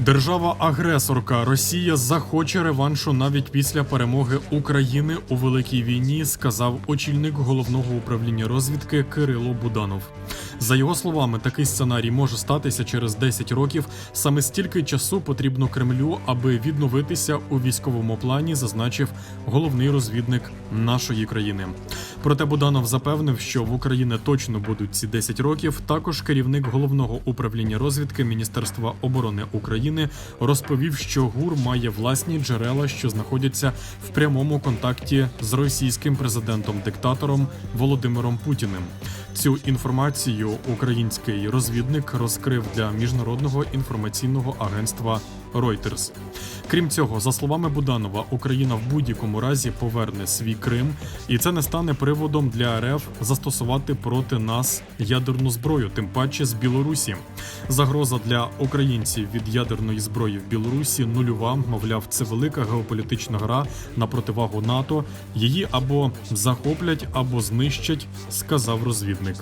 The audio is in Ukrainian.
Держава-агресорка Росія захоче реваншу навіть після перемоги України у великій війні, сказав очільник головного управління розвідки Кирило Буданов. За його словами, такий сценарій може статися через 10 років. Саме стільки часу потрібно Кремлю, аби відновитися у військовому плані, зазначив головний розвідник нашої країни. Проте Буданов запевнив, що в Україні точно будуть ці 10 років. Також керівник головного управління розвідки Міністерства оборони України розповів, що ГУР має власні джерела, що знаходяться в прямому контакті з російським президентом-диктатором Володимиром Путіним. Цю інформацію український розвідник розкрив для міжнародного інформаційного агентства Reuters. Крім цього, за словами Буданова, Україна в будь-якому разі поверне свій Крим, і це не стане приводом для РФ застосувати проти нас ядерну зброю, тим паче з Білорусі. Загроза для українців від ядерної зброї в Білорусі нульова. Мовляв, це велика геополітична гра на противагу НАТО. Її або захоплять, або знищать, сказав розвідник.